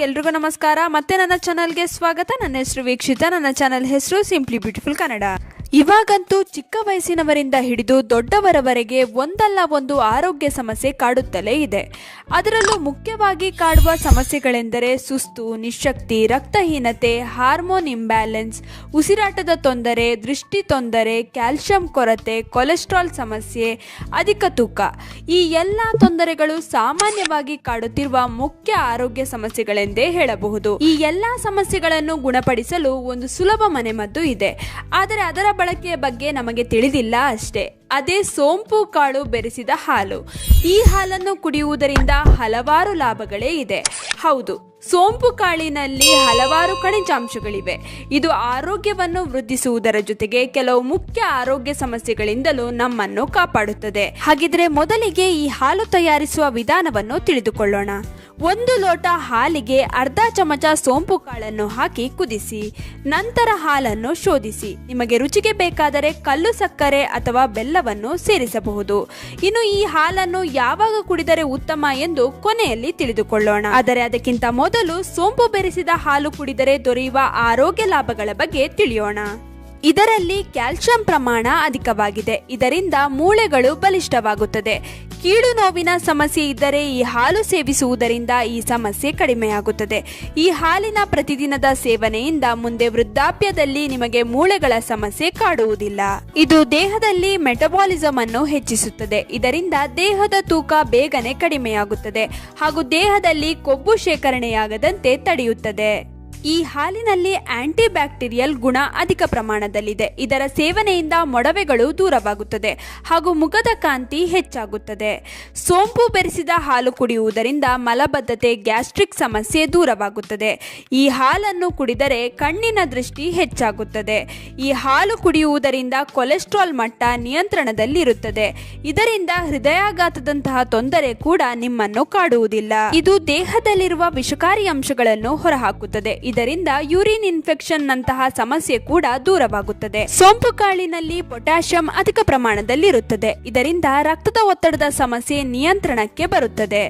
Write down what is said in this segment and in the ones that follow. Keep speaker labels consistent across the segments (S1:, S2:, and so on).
S1: ಎಲ್ರಿಗೂ ನಮಸ್ಕಾರ. ಮತ್ತೆ ನನ್ನ ಚಾನಲ್ಗೆ ಸ್ವಾಗತ. ನನ್ನ ಹೆಸರು ವೀಕ್ಷಿತ. ನನ್ನ ಚಾನಲ್ ಹೆಸರು ಸಿಂಪ್ಲಿ ಬ್ಯೂಟಿಫುಲ್ ಕನ್ನಡ ಇವಾಗಂತೂ ಚಿಕ್ಕ ವಯಸ್ಸಿನವರಿಂದ ಹಿಡಿದು ದೊಡ್ಡವರವರೆಗೆ ಒಂದಲ್ಲ ಒಂದು ಆರೋಗ್ಯ ಸಮಸ್ಯೆ ಕಾಡುತ್ತಲೇ ಇದೆ. ಅದರಲ್ಲೂ ಮುಖ್ಯವಾಗಿ ಕಾಡುವ ಸಮಸ್ಯೆಗಳೆಂದರೆ ಸುಸ್ತು, ನಿಶಕ್ತಿ, ರಕ್ತಹೀನತೆ, ಹಾರ್ಮೋನ್ ಇಂಬ್ಯಾಲೆನ್ಸ್, ಉಸಿರಾಟದ ತೊಂದರೆ, ದೃಷ್ಟಿ ತೊಂದರೆ ಕ್ಯಾಲ್ಸಿಯಂ ಕೊರತೆ, ಕೊಲೆಸ್ಟ್ರಾಲ್ ಸಮಸ್ಯೆ, ಅಧಿಕ ತೂಕ. ಈ ಎಲ್ಲ ತೊಂದರೆಗಳು ಸಾಮಾನ್ಯವಾಗಿ ಕಾಡುತ್ತಿರುವ ಮುಖ್ಯ ಆರೋಗ್ಯ ಸಮಸ್ಯೆಗಳೆಂದೇ ಹೇಳಬಹುದು. ಈ ಎಲ್ಲ ಸಮಸ್ಯೆಗಳನ್ನು ಗುಣಪಡಿಸಲು ಒಂದು ಸುಲಭ ಮನೆಮದ್ದು ಇದೆ. ಆದರೆ ಅದರ ಬಳಕೆಯ ಬಗ್ಗೆ ನಮಗೆ ತಿಳಿದಿಲ್ಲ ಅಷ್ಟೇ. ಅದೇ ಸೋಂಪು ಕಾಳು ಬೆರೆಸಿದ ಹಾಲು. ಈ ಹಾಲನ್ನು ಕುಡಿಯುವುದರಿಂದ ಹಲವಾರು ಲಾಭಗಳೇ ಇದೆ. ಹೌದು, ಸೋಂಪು ಕಾಳಿನಲ್ಲಿ ಹಲವಾರು ಖನಿಜಾಂಶಗಳಿವೆ. ಇದು ಆರೋಗ್ಯವನ್ನು ವೃದ್ಧಿಸುವುದರ ಜೊತೆಗೆ ಕೆಲವು ಮುಖ್ಯ ಆರೋಗ್ಯ ಸಮಸ್ಯೆಗಳಿಂದಲೂ ನಮ್ಮನ್ನು ಕಾಪಾಡುತ್ತದೆ. ಹಾಗಿದ್ರೆ ಮೊದಲಿಗೆ ಈ ಹಾಲು ತಯಾರಿಸುವ ವಿಧಾನವನ್ನು ತಿಳಿದುಕೊಳ್ಳೋಣ. ಒಂದು ಲೋಟ ಹಾಲಿಗೆ ಅರ್ಧ ಚಮಚ ಸೋಂಪು ಕಾಳನ್ನು ಹಾಕಿ ಕುದಿಸಿ, ನಂತರ ಹಾಲನ್ನು ಶೋಧಿಸಿ. ನಿಮಗೆ ರುಚಿಗೆ ಬೇಕಾದರೆ ಕಲ್ಲು ಸಕ್ಕರೆ ಅಥವಾ ಬೆಲ್ಲವನ್ನು ಸೇರಿಸಬಹುದು. ಇನ್ನು ಈ ಹಾಲನ್ನು ಯಾವಾಗ ಕುಡಿದರೆ ಉತ್ತಮ ಎಂದು ಕೊನೆಯಲ್ಲಿ ತಿಳಿದುಕೊಳ್ಳೋಣ. ಆದರೆ ಅದಕ್ಕಿಂತ ಮೊದಲು ಸೋಂಪು ಬೆರೆಸಿದ ಹಾಲು ಕುಡಿದರೆ ದೊರೆಯುವ ಆರೋಗ್ಯ ಲಾಭಗಳ ಬಗ್ಗೆ ತಿಳಿಯೋಣ. ಇದರಲ್ಲಿ ಕ್ಯಾಲ್ಸಿಯಂ ಪ್ರಮಾಣ ಅಧಿಕವಾಗಿದೆ. ಇದರಿಂದ ಮೂಳೆಗಳು ಬಲಿಷ್ಠವಾಗುತ್ತದೆ. ಕೀಳು ನೋವಿನ ಸಮಸ್ಯೆ ಇದ್ದರೆ ಈ ಹಾಲು ಸೇವಿಸುವುದರಿಂದ ಈ ಸಮಸ್ಯೆ ಕಡಿಮೆಯಾಗುತ್ತದೆ. ಈ ಹಾಲಿನ ಪ್ರತಿದಿನದ ಸೇವನೆಯಿಂದ ಮುಂದೆ ವೃದ್ಧಾಪ್ಯದಲ್ಲಿ ನಿಮಗೆ ಮೂಳೆಗಳ ಸಮಸ್ಯೆ ಕಾಡುವುದಿಲ್ಲ. ಇದು ದೇಹದಲ್ಲಿ ಮೆಟಬಾಲಿಸಂ ಅನ್ನು ಹೆಚ್ಚಿಸುತ್ತದೆ. ಇದರಿಂದ ದೇಹದ ತೂಕ ಬೇಗನೆ ಕಡಿಮೆಯಾಗುತ್ತದೆ ಹಾಗೂ ದೇಹದಲ್ಲಿ ಕೊಬ್ಬು ಶೇಖರಣೆಯಾಗದಂತೆ ತಡೆಯುತ್ತದೆ. ಈ ಹಾಲಿನಲ್ಲಿ ಆಂಟಿ ಬ್ಯಾಕ್ಟೀರಿಯಲ್ ಗುಣ ಅಧಿಕ ಪ್ರಮಾಣದಲ್ಲಿದೆ. ಇದರ ಸೇವನೆಯಿಂದ ಮೊಡವೆಗಳು ದೂರವಾಗುತ್ತದೆ ಹಾಗೂ ಮುಖದ ಕಾಂತಿ ಹೆಚ್ಚಾಗುತ್ತದೆ. ಸೋಂಪು ಬೆರೆಸಿದ ಹಾಲು ಕುಡಿಯುವುದರಿಂದ ಮಲಬದ್ಧತೆ, ಗ್ಯಾಸ್ಟ್ರಿಕ್ ಸಮಸ್ಯೆ ದೂರವಾಗುತ್ತದೆ. ಈ ಹಾಲನ್ನು ಕುಡಿದರೆ ಕಣ್ಣಿನ ದೃಷ್ಟಿ ಹೆಚ್ಚಾಗುತ್ತದೆ. ಈ ಹಾಲು ಕುಡಿಯುವುದರಿಂದ ಕೊಲೆಸ್ಟ್ರಾಲ್ ಮಟ್ಟ ನಿಯಂತ್ರಣದಲ್ಲಿರುತ್ತದೆ. ಇದರಿಂದ ಹೃದಯಾಘಾತದಂತಹ ತೊಂದರೆ ಕೂಡ ನಿಮ್ಮನ್ನು ಕಾಡುವುದಿಲ್ಲ. ಇದು ದೇಹದಲ್ಲಿರುವ ವಿಷಕಾರಿ ಅಂಶಗಳನ್ನು ಹೊರಹಾಕುತ್ತದೆ. ಇದರಿಂದ ಯೂರಿನ್ ಇನ್ಫೆಕ್ಷನ್ ನಂತಹ ಸಮಸ್ಯೆ ಕೂಡ ದೂರವಾಗುತ್ತದೆ. ಸೋಂಪು ಕಾಳಿನಲ್ಲಿ ಪೊಟ್ಯಾಷಿಯಂ ಅಧಿಕ ಪ್ರಮಾಣದಲ್ಲಿರುತ್ತದೆ. ಇದರಿಂದ ರಕ್ತದ ಒತ್ತಡದ ಸಮಸ್ಯೆ ನಿಯಂತ್ರಣಕ್ಕೆ ಬರುತ್ತದೆ.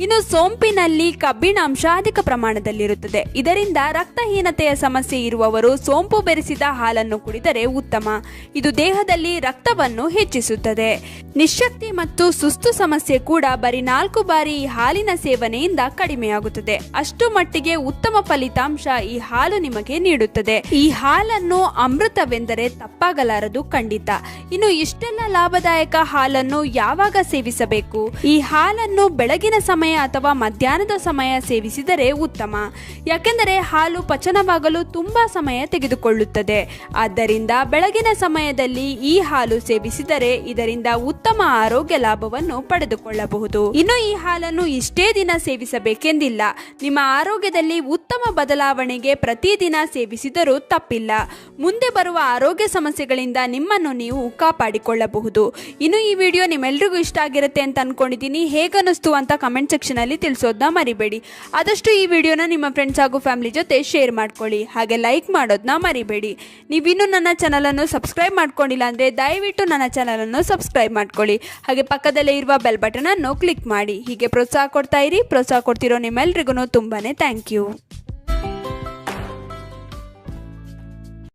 S1: ಇನ್ನು ಸೋಂಪಿನಲ್ಲಿ ಕಬ್ಬಿಣಾಂಶ ಅಧಿಕ ಪ್ರಮಾಣದಲ್ಲಿರುತ್ತದೆ. ಇದರಿಂದ ರಕ್ತಹೀನತೆಯ ಸಮಸ್ಯೆ ಇರುವವರು ಸೋಂಪು ಬೆರೆಸಿದ ಹಾಲನ್ನು ಕುಡಿದರೆ ಉತ್ತಮ. ಇದು ದೇಹದಲ್ಲಿ ರಕ್ತವನ್ನು ಹೆಚ್ಚಿಸುತ್ತದೆ. ನಿಶಕ್ತಿ ಮತ್ತು ಸುಸ್ತು ಸಮಸ್ಯೆ ಕೂಡ ಬರೀ ನಾಲ್ಕು ಬಾರಿ ಹಾಲಿನ ಸೇವನೆಯಿಂದ ಕಡಿಮೆಯಾಗುತ್ತದೆ. ಅಷ್ಟು ಮಟ್ಟಿಗೆ ಉತ್ತಮ ಫಲಿತಾಂಶ ಈ ಹಾಲು ನಿಮಗೆ ನೀಡುತ್ತದೆ. ಈ ಹಾಲನ್ನು ಅಮೃತವೆಂದರೆ ತಪ್ಪಾಗಲಾರದು ಖಂಡಿತ. ಇನ್ನು ಇಷ್ಟೆಲ್ಲ ಲಾಭದಾಯಕ ಹಾಲನ್ನು ಯಾವಾಗ ಸೇವಿಸಬೇಕು? ಈ ಹಾಲನ್ನು ಬೆಳಗಿನ ಸಮಯ ಅಥವಾ ಮಧ್ಯಾಹ್ನದ ಸಮಯ ಸೇವಿಸಿದರೆ ಉತ್ತಮ. ಯಾಕೆಂದರೆ ಹಾಲು ಪಚನವಾಗಲು ತುಂಬಾ ಸಮಯ ತೆಗೆದುಕೊಳ್ಳುತ್ತದೆ. ಆದ್ದರಿಂದ ಬೆಳಗಿನ ಸಮಯದಲ್ಲಿ ಈ ಹಾಲು ಸೇವಿಸಿದರೆ ಇದರಿಂದ ಉತ್ತಮ ಆರೋಗ್ಯ ಲಾಭವನ್ನು ಪಡೆದುಕೊಳ್ಳಬಹುದು. ಇನ್ನು ಈ ಹಾಲನ್ನು ಇಷ್ಟೇ ದಿನ ಸೇವಿಸಬೇಕೆಂದಿಲ್ಲ. ನಿಮ್ಮ ಆರೋಗ್ಯದಲ್ಲಿ ಉತ್ತಮ ಬದಲಾವಣೆಗೆ ಪ್ರತಿದಿನ ಸೇವಿಸಿದರೂ ತಪ್ಪಿಲ್ಲ. ಮುಂದೆ ಬರುವ ಆರೋಗ್ಯ ಸಮಸ್ಯೆಗಳಿಂದ ನಿಮ್ಮನ್ನು ನೀವು ಕಾಪಾಡಿಕೊಳ್ಳಬಹುದು. ಇನ್ನು ಈ ವಿಡಿಯೋ ನಿಮ್ಮೆಲ್ರಿಗೂ ಇಷ್ಟ ಆಗಿರುತ್ತೆ ಅಂತ ಅನ್ಕೊಂಡಿದ್ದೀನಿ. ಹೇಗನ್ನಿಸ್ತು ಅಂತ ಕಮೆಂಟ್ ಸೆಕ್ಷನ್ ಅಲ್ಲಿ ತಿಳಿಸೋದನ್ನ ಮರಿಬೇಡಿ. ಆದಷ್ಟು ಈ ವಿಡಿಯೋನ ನಿಮ್ಮ ಫ್ರೆಂಡ್ಸ್ ಹಾಗೂ ಫ್ಯಾಮಿಲಿ ಜೊತೆ ಶೇರ್ ಮಾಡ್ಕೊಳ್ಳಿ. ಹಾಗೆ ಲೈಕ್ ಮಾಡೋದನ್ನ ಮರಿಬೇಡಿ. ನೀವಿನ್ನೂ ನನ್ನ ಚಾನಲನ್ನು ಸಬ್ಸ್ಕ್ರೈಬ್ ಮಾಡ್ಕೊಂಡಿಲ್ಲ ಅಂದರೆ ದಯವಿಟ್ಟು ನನ್ನ ಚಾನಲನ್ನು ಸಬ್ಸ್ಕ್ರೈಬ್ ಮಾಡ್ಕೊಳ್ಳಿ. ಹಾಗೆ ಪಕ್ಕದಲ್ಲೇ ಇರುವ ಬೆಲ್ ಬಟನ್ ಅನ್ನು ಕ್ಲಿಕ್ ಮಾಡಿ. ಹೀಗೆ ಪ್ರೋತ್ಸಾಹ ಕೊಡ್ತಾ ಇರಿ. ಪ್ರೋತ್ಸಾಹ ಕೊಡ್ತಿರೋ ನಿಮ್ಮೆಲ್ರಿಗೂ ತುಂಬಾನೇ ಥ್ಯಾಂಕ್ ಯು